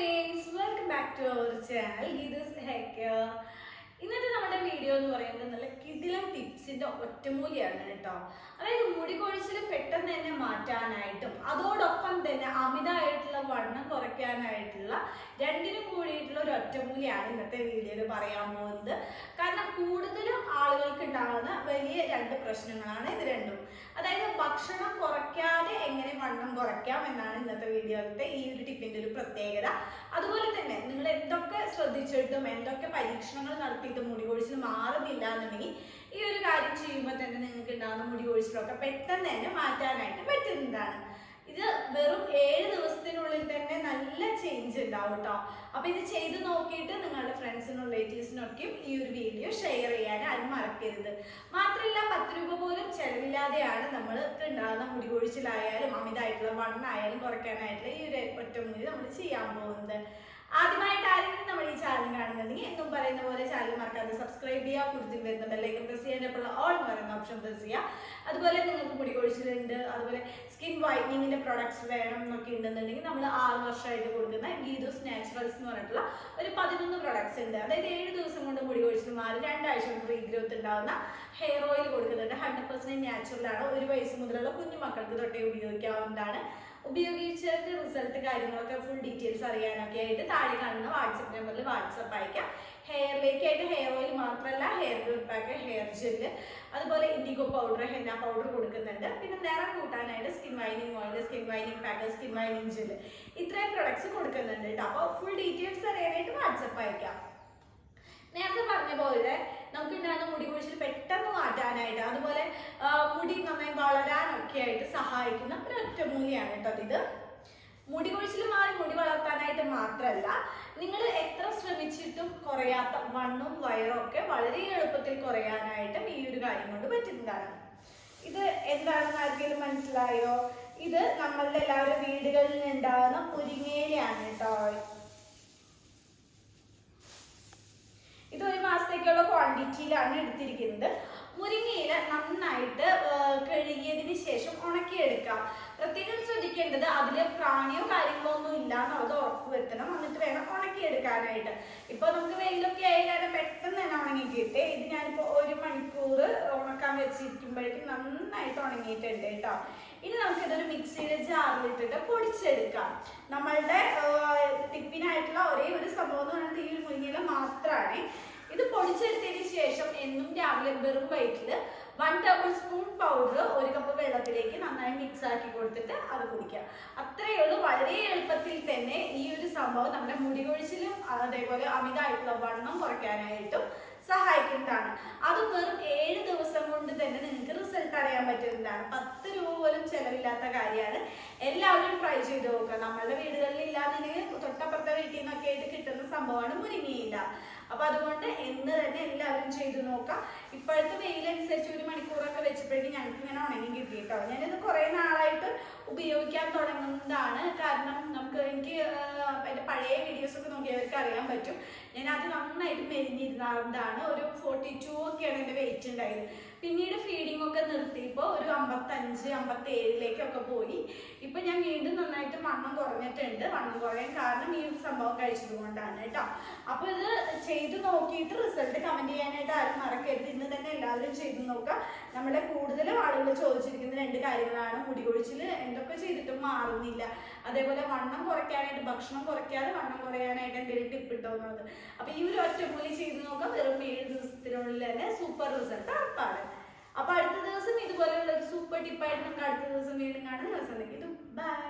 Friends welcome back to our channel Geethus hair ഇന്നത്തെ നമ്മുടെ video എന്ന് പറയുന്നത് നല്ല കിടിലം ടിപ്സിന്റെ ഒറ്റമൂലിയാണ് കേട്ടോ. അതായത് മുടി കൊഴിച്ചിൽ പെട്ടെന്ന് തന്നെ മാറ്റാനായിട്ടും അതോടൊപ്പം തന്നെ അമിതമായിട്ടുള്ള വണ്ണം കുറയ്ക്കാനായിട്ടുള്ള രണ്ടിനും കൂടിയിട്ടുള്ള ഒരു ഒറ്റമൂലിയാണ് ഇന്നത്തെ വീഡിയോയിൽ പറയാൻ പോകുന്നത്. കാരണം കൂടുതലും ആളുകൾക്ക് ഉണ്ടാകുന്ന വലിയ രണ്ട് പ്രശ്നങ്ങളാണ് ഇത് രണ്ടും. അതായത് ഭക്ഷണം എങ്ങനെ വണ്ണം കുറയ്ക്കാം എന്നാണ് ഇന്നത്തെ വീഡിയോയിലത്തെ ഈ ഒരു ടിപ്പിന്റെ ഒരു പ്രത്യേകത. അതുപോലെ തന്നെ നിങ്ങൾ എന്തൊക്കെ ശ്രദ്ധിച്ചിട്ടും എന്തൊക്കെ പരീക്ഷണങ്ങൾ നടത്തിയിട്ടും മുടി കൊഴിച്ചിൽ മാറുന്നില്ല എന്നുണ്ടെങ്കിൽ ഈ ഒരു കാര്യം ചെയ്യുമ്പോൾ തന്നെ നിങ്ങൾക്ക് ഉണ്ടാകുന്ന മുടി കൊഴിച്ചിലൊക്കെ പെട്ടെന്ന് തന്നെ മാറ്റാനായിട്ട് പറ്റുന്നതാണ്. ഇത് വെറും ഏഴ് ദിവസത്തിനുള്ളിൽ തന്നെ നല്ല ചേഞ്ച് ഉണ്ടാവും കേട്ടോ അപ്പൊ ഇത് ചെയ്ത് നോക്കിയിട്ട് നിങ്ങളുടെ ഫ്രണ്ട്സിനും റിലേറ്റീവ്സിനൊക്കെയും ഈ ഒരു വീഡിയോ മറക്കരുത് മാത്രമല്ല പത്ത് രൂപ പോലും ചെലവില്ലാതെയാണ് നമ്മൾ ഉണ്ടാകുന്ന മുടി കൊഴിച്ചിലായാലും അമിതമായിട്ടുള്ള വണ്ണായാലും കുറയ്ക്കാനായിട്ടുള്ള ഈ ഒരു ഒറ്റമുടി നമ്മൾ ചെയ്യാൻ പോകുന്നത്. ആദ്യമായിട്ട് ചാനൽ കാണുന്നുണ്ടെങ്കിൽ എന്നും പറയുന്ന പോലെ ചാനൽ മറക്കാതെ സബ്സ്ക്രൈബ് ചെയ്യുക കൂടുതൽ വരുന്ന ബെല്ലൈക്കൻ പ്രസ് ചെയ്യാനുള്ള ഓൾ പറയുന്ന ഓപ്ഷൻ പ്രസ് ചെയ്യുക. അതുപോലെ നിങ്ങൾക്ക് മുടി കൊഴിച്ചിലുണ്ട് അതുപോലെ സ്കിൻ വൈറ്റനിങ്ങിന്റെ പ്രോഡക്ട്സ് വേണം എന്നൊക്കെ ഉണ്ടെന്നുണ്ടെങ്കിൽ നമ്മൾ ആറ് വർഷമായിട്ട് കൊടുക്കുന്ന ഗീതൂസ് നാച്ചുറൽസ് എന്ന് പറഞ്ഞിട്ടുള്ള ഒരു പതിനൊന്ന് പ്രോഡക്ട്സ് ഉണ്ട്. അതായത് ഏഴ് ദിവസം കൊണ്ട് മുടി കൊഴിച്ചിൽ മാറി രണ്ടാഴ്ച കൊണ്ട് റീഗ്രോത്ത് ഉണ്ടാകുന്ന ഹെയർ ഓയിൽ കൊടുക്കുന്നുണ്ട് ഹൺഡ്രഡ് പെർസെന്റ് നാച്ചുറൽ ആണ്. ഒരു വയസ്സ് മുതലുള്ള കുഞ്ഞു മക്കൾക്ക് തൊട്ടേ ഉപയോഗിക്കാവുന്നതാണ്. ഉപയോഗിച്ചവർക്ക് റിസൾട്ട് കാര്യങ്ങളൊക്കെ ഫുൾ ഡീറ്റെയിൽസ് അറിയാനൊക്കെ ആയിട്ട് താഴെ കാണുന്ന വാട്സപ്പ് നമ്പറിൽ വാട്സപ്പ് അയക്കാം. ഹെയറിലേക്ക് ആയിട്ട് ഹെയർ ഓയിൽ മാത്രമല്ല hair growth pack hair gel അതുപോലെ ഇൻഡിഗോ പൗഡർ ഹെന്ന പൗഡർ കൊടുക്കുന്നുണ്ട്. പിന്നെ നിറം കൂട്ടാനായിട്ട് skin വൈനിങ് oil skin വൈനിങ് pack skin വൈനിങ് gel ഇത്രയും പ്രൊഡക്ട്സ് കൊടുക്കുന്നുണ്ട് കേട്ടോ അപ്പോൾ ഫുൾ ഡീറ്റെയിൽസ് അറിയാനായിട്ട് വാട്സപ്പ് അയക്കാം. നേരത്തെ പറഞ്ഞ പോലെ നമുക്ക് ഉണ്ടാകുന്ന മുടി കൊഴിച്ചിൽ പെട്ടെന്ന് മാറ്റാനായിട്ട് അതുപോലെ ആ, മുടി നന്നായി വളരാനൊക്കെ ആയിട്ട് സഹായിക്കുന്ന ഒരു കേട്ടോ ഇത്. മുടി കൊഴിച്ചിൽ മാറി മുടി വളർത്താനായിട്ട് മാത്രമല്ല നിങ്ങൾ എത്ര ശ്രമിച്ചിട്ടും കുറയാത്ത വണ്ണും വയറും ഒക്കെ വളരെ എളുപ്പത്തിൽ കുറയാനായിട്ടും ഈ ഒരു കാര്യം കൊണ്ട് പറ്റുന്നതാണ്. ഇത് എന്താണെന്ന് ആർക്കെങ്കിലും മനസ്സിലായോ? ഇത് നമ്മളുടെ എല്ലാവരും വീടുകളിൽ ഉണ്ടാകുന്ന മുരിങ്ങയിലയാണ് കേട്ടോ. ശേഷം ഉണക്കിയെടുക്കാം പ്രത്യേകം ശ്രദ്ധിക്കേണ്ടത് അതിൽ പ്രാണിയോ കാര്യങ്ങളോ ഒന്നും ഇല്ല എന്നുള്ളത് ഉറപ്പുവരുത്തണം. എന്നിട്ട് വേണം ഉണക്കി എടുക്കാനായിട്ട്. ഇപ്പൊ നമുക്ക് വെയിലൊക്കെ ആയി പെട്ടെന്ന് തന്നെ ഉണങ്ങി ഇത് ഞാനിപ്പോ ഒരു മണിക്കൂർ ഉണക്കാൻ വെച്ചിരിക്കുമ്പോഴേക്കും നന്നായിട്ട് ഉണങ്ങിയിട്ടുണ്ട് കേട്ടോ. ഇനി നമുക്ക് ഇതൊരു മിക്സിയിലെ ജാറിലിട്ടിട്ട് പൊടിച്ചെടുക്കാം. നമ്മളുടെ ടിപ്പിനായിട്ടുള്ള ഒരേ ഒരു സംഭവം എന്ന് പറയുന്നത് ഈ ഒരു മുരിങ്ങയില മാത്രമാണ് ഇത് പൊടിച്ചെടുത്തതിന് ശേഷം രാവിലെ വെറും വയറ്റിൽ വൺ ടേബിൾ സ്പൂൺ പൗഡർ ഒരു കപ്പ് വെള്ളത്തിലേക്ക് നന്നായി മിക്സ് ആക്കി കൊടുത്തിട്ട് അത് കുടിക്കുക. അത്രയേ ഉള്ളൂ. വളരെ എളുപ്പത്തിൽ തന്നെ ഈ ഒരു സംഭവം നമ്മുടെ മുടി കൊഴിച്ചിലും അതേപോലെ അമിതമായിട്ടുള്ള വണ്ണം കുറയ്ക്കാനായിട്ടും സഹായിക്കുന്നതാണ്. അത് വെറും ഏഴ് ദിവസം കൊണ്ട് തന്നെ നിങ്ങൾക്ക് റിസൾട്ട് അറിയാൻ പറ്റുന്നതാണ്. പത്ത് രൂപ പോലും ചെലവില്ലാത്ത കാര്യമാണ്. എല്ലാവരും ട്രൈ ചെയ്ത് നോക്കുക. നമ്മളുടെ വീടുകളിൽ ഇല്ലാന്നുണ്ടെങ്കിൽ തൊട്ടപ്പുറത്തെ വീട്ടിൽ നിന്നൊക്കെ ആയിട്ട് കിട്ടുന്ന സംഭവമാണ് മുരിങ്ങയില്ല അപ്പൊ അതുകൊണ്ട് എന്ന് തന്നെ എല്ലാവരും ചെയ്തു നോക്കാം. ഇപ്പോഴത്തെ വെയിലനുസരിച്ച് ഒരു മണിക്കൂറൊക്കെ വെച്ചപ്പോഴേക്കും ഞങ്ങൾക്ക് ഇങ്ങനെ ഉണങ്ങി കിട്ടി കേട്ടോ ഞാനിത് കുറെ നാളായിട്ട് ഉപയോഗിക്കാൻ തുടങ്ങുന്നതാണ്. കാരണം നമുക്ക് എനിക്ക് എന്റെ പഴയ വീഡിയോസ് ഒക്കെ നോക്കിയവർക്ക് അറിയാൻ പറ്റും. ഞാൻ അത് നന്നായിട്ട് മെലിഞ്ഞിരുന്നതാണ്. ഒരു ഫോർട്ടി ടു ഒക്കെയാണ് എന്റെ വെയിറ്റ് ഉണ്ടായത്. പിന്നീട് ഫീഡിംഗ് ഒക്കെ നിർത്തിയപ്പോൾ ഒരു അമ്പത്തഞ്ച് അമ്പത്തി ഏഴിലേക്കൊക്കെ പോയി. ഇപ്പൊ ഞാൻ വണ്ണം കുറഞ്ഞിട്ടുണ്ട്. വണ്ണം കുറയാൻ കാരണം ഈ സംഭവം കഴിച്ചത് കൊണ്ടാണ് കേട്ടോ. അപ്പൊ ഇത് ചെയ്തു നോക്കിയിട്ട് റിസൾട്ട് കമന്റ് ചെയ്യാനായിട്ട് ആരും മറക്കരുത്. ഇന്ന് തന്നെ എല്ലാവരും ചെയ്തു നോക്കാം നമ്മളെ കൂടുതലും ആളുകൾ ചോദിച്ചിരിക്കുന്ന രണ്ട് കാര്യങ്ങളാണ്. മുടി കൊഴിച്ചിൽ എന്തൊക്കെ ചെയ്തിട്ടും മാറുന്നില്ല. അതേപോലെ വണ്ണം കുറയ്ക്കാനായിട്ട് ഭക്ഷണം കുറയ്ക്കാതെ വണ്ണം കുറയാനായിട്ട് എന്തെങ്കിലും ടിപ്പ് ഇട്ടോന്നത് അപ്പൊ ഈ ഒരു ഒറ്റമൂലി ചെയ്ത് നോക്കാം വെറും ഏഴ് ദിവസത്തിനുള്ളിൽ തന്നെ സൂപ്പർ റിസൾട്ട് ഉറപ്പാണ്. അപ്പൊ അടുത്ത ദിവസം ഇതുപോലെയുള്ള സൂപ്പർ ടിപ്പായിട്ട് നമുക്ക് അടുത്ത ദിവസം വീണ്ടും കാണുന്ന ദിവസം ബൈ